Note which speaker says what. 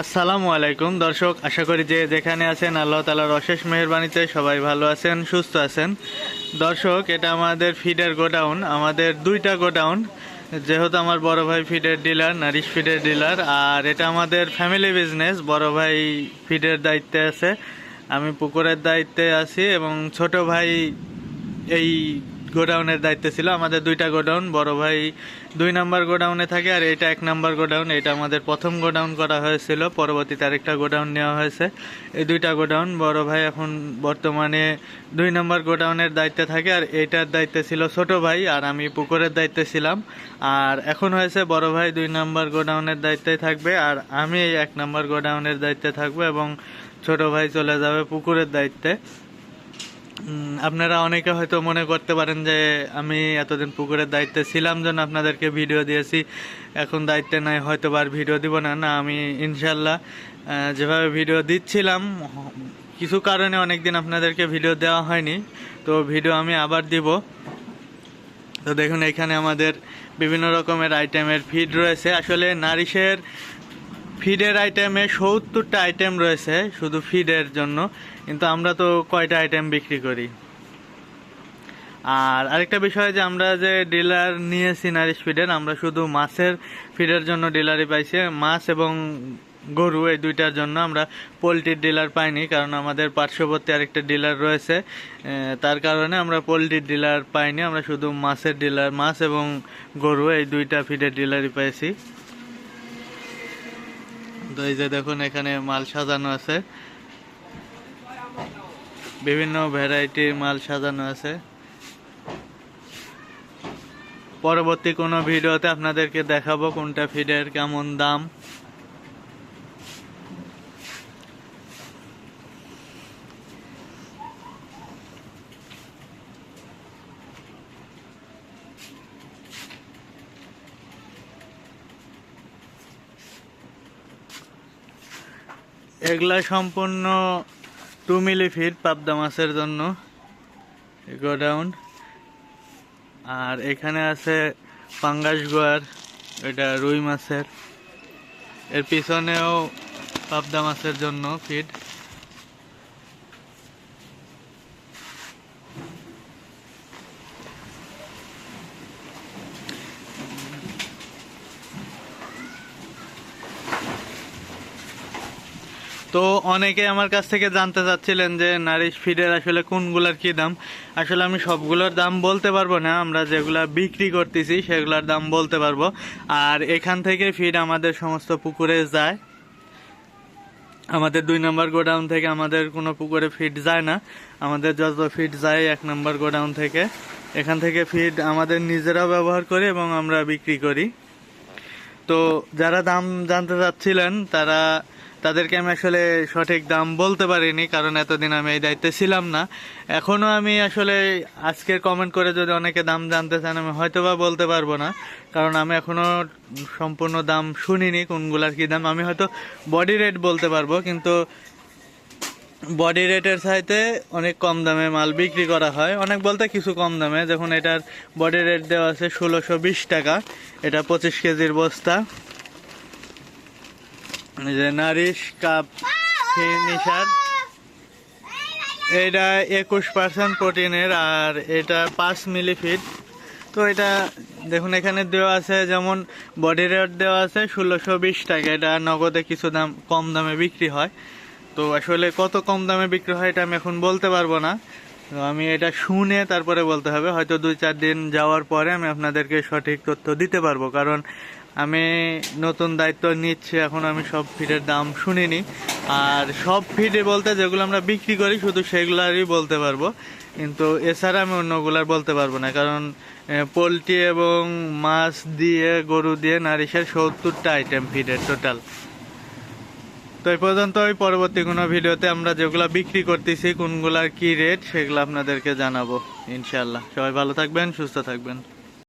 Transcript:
Speaker 1: আসসালামু আলাইকুম। দর্শক, আশা করি যে যেখানে আছেন, আল্লাহ তালার অশেষ মেহরবানিতে সবাই ভালো আছেন, সুস্থ আছেন। দর্শক, এটা আমাদের ফিডের গোডাউন। আমাদের দুইটা গোডাউন, যেহেতু আমার বড় ভাই ফিডের ডিলার নারিশ ফিডের ডিলার আর এটা আমাদের ফ্যামিলি বিজনেস বড় ভাই ফিডের দায়িত্বে আছে। আমি পুকুরের দায়িত্বে আছি এবং ছোট ভাই এই গোডাউনের দায়িত্বে ছিল। আমাদের দুইটা গোডাউন, বড় ভাই দুই নাম্বার গোডাউনে থাকে আর এটা এক নাম্বার গোডাউন। এটা আমাদের প্রথম গোডাউন করা হয়েছিল। পরবর্তীতে আরেকটা গোডাউন নেওয়া হয়েছে। এই দুইটা গোডাউন, বড় ভাই এখন বর্তমানে দুই নাম্বার গোডাউনের দায়িত্বে থাকে আর এটার দায়িত্বে ছিল ছোট ভাই আর আমি পুকুরের দায়িত্বে ছিলাম। আর এখন হয়েছে বড় ভাই দুই নাম্বার গোডাউনের দায়িত্বে থাকবে আর আমি এক নাম্বার গোডাউনের দায়িত্বে থাকব এবং ছোট ভাই চলে যাবে পুকুরের দায়িত্বে। আপনারা অনেকে হয়তো মনে করতে পারেন যে আমি এতদিন পুকুরের দায়িত্বে ছিলাম জন্য আপনাদেরকে ভিডিও দিয়েছি। এখন দায়িত্বে নাই, হয়তো আর ভিডিও দিব না। না, আমি ইনশাল্লাহ যেভাবে ভিডিও দিচ্ছিলাম, কিছু কারণে অনেক দিন আপনাদেরকে ভিডিও দেওয়া হয়নি। তো ভিডিও আমি আবার দিব। তো দেখুন, এখানে আমাদের বিভিন্ন রকমের আইটেমের ফিড রয়েছে। আসলে নারিশের ফিডের আইটেমে সত্তরটা আইটেম রয়েছে, শুধু ফিডের জন্য, কিন্তু আমরা তো কয়টা আইটেম বিক্রি করি? আর আরেকটা বিষয় যে আমরা যে ডিলার নিয়েছি নারিশ ফিডের আমরা শুধু মাছের ফিডের জন্য ডিলারই পাইছি, মাছ এবং গরু এই দুইটার জন্য আমরা পোলট্রির ডিলার পাইনি, কারণ আমাদের পার্শ্ববর্তী আরেকটা ডিলার রয়েছে তার কারণে আমরা পোলট্রির ডিলার পাইনি, আমরা শুধু মাছের ডিলার মাছ এবং গরু এই দুইটা ফিডের ডিলারই পাইছি। এই যে দেখুন, এখানে মাল সাজানো আছে। বিভিন্ন ভ্যারাইটির মাল সাজানো আছে। পরবর্তী কোনো ভিডিওতে আপনাদেরকে দেখাবো কোনটা ফিডের কেমন দাম। এগুলা সম্পূর্ণ টু মিলি ফিট পাবদা মাছের জন্য। গোডাউন আর এখানে আছে পাঙ্গাস গোয়ার, এটা রুই মাছের। এর পিছনেও পাবদা মাছের জন্য ফিড তো অনেকে আমার কাছ থেকে জানতে চাচ্ছিলেন যে নারিশ ফিডের আসলে কোনগুলার কি দাম? আসলে আমি সবগুলোর দাম বলতে পারব না, আমরা যেগুলা বিক্রি করতেছি সেগুলোর দাম বলতে পারব। আর এখান থেকে ফিড আমাদের সমস্ত পুকুরে যায়। আমাদের দুই নম্বর গোডাউন থেকে আমাদের কোনো পুকুরে ফিড যায় না। আমাদের যত ফিড যায় এক নম্বর গোডাউন থেকে। এখান থেকে ফিড আমাদের নিজেরাও ব্যবহার করি এবং আমরা বিক্রি করি। তো যারা দাম জানতে চাচ্ছিলেন, তারা তাদেরকে আমি আসলে সঠিক দাম বলতে পারিনি, কারণ এতদিন আমি এই দায়িত্বে ছিলাম না। এখনও আমি আসলে আজকের কমেন্ট করে যদি অনেকে দাম জানতে চান, আমি হয়তো বা বলতে পারব না। কারণ আমি এখনও সম্পূর্ণ দাম শুনিনি, কোনগুলার কি দাম। আমি হয়তো বডি রেট বলতে পারব, কিন্তু বডি রেটের চাইতে অনেক কম দামে মাল বিক্রি করা হয়। অনেক বলতে কিছু কম দামে, যখন এটার বডি রেট দেওয়া আছে ষোলোশো টাকা, এটা পঁচিশ কেজির বস্তা। নারিশ কাপ ফিনিশার এটা একুশ পার্সেন্ট প্রোটিনের আর এটা পাঁচ মিলি ফিট তো এটা দেখুন, এখানে দেওয়া আছে, যেমন বডি রেট দেওয়া আছে ষোলোশো বিশ টাকা। এটা নগদে কিছু দাম, কম দামে বিক্রি হয়। তো আসলে কত কম দামে বিক্রি হয় এটা আমি এখন বলতে পারব না। তো আমি এটা শুনে তারপরে বলতে হবে। হয়তো দুই চার দিন যাওয়ার পরে আমি আপনাদেরকে সঠিক তথ্য দিতে পারব। কারণ আমি নতুন দায়িত্ব নিচ্ছি, এখন আমি সব ফিডের দাম শুনিনি। আর সব ফিডে বলতে যেগুলো আমরা বিক্রি করি, শুধু সেগুলারই বলতে পারব। কিন্তু এছাড়া আমি অন্যগুলার বলতে পারব না, কারণ পোলট্রি এবং মাছ দিয়ে, গরু দিয়ে নারিশের সত্তরটা আইটেম ফিডের টোটাল তো এই পর্যন্ত ওই পরবর্তী কোনো ভিডিওতে আমরা যেগুলো বিক্রি করতেছি, কোনগুলার কি রেট সেগুলো আপনাদেরকে জানাব ইনশাল্লাহ সবাই ভালো থাকবেন, সুস্থ থাকবেন।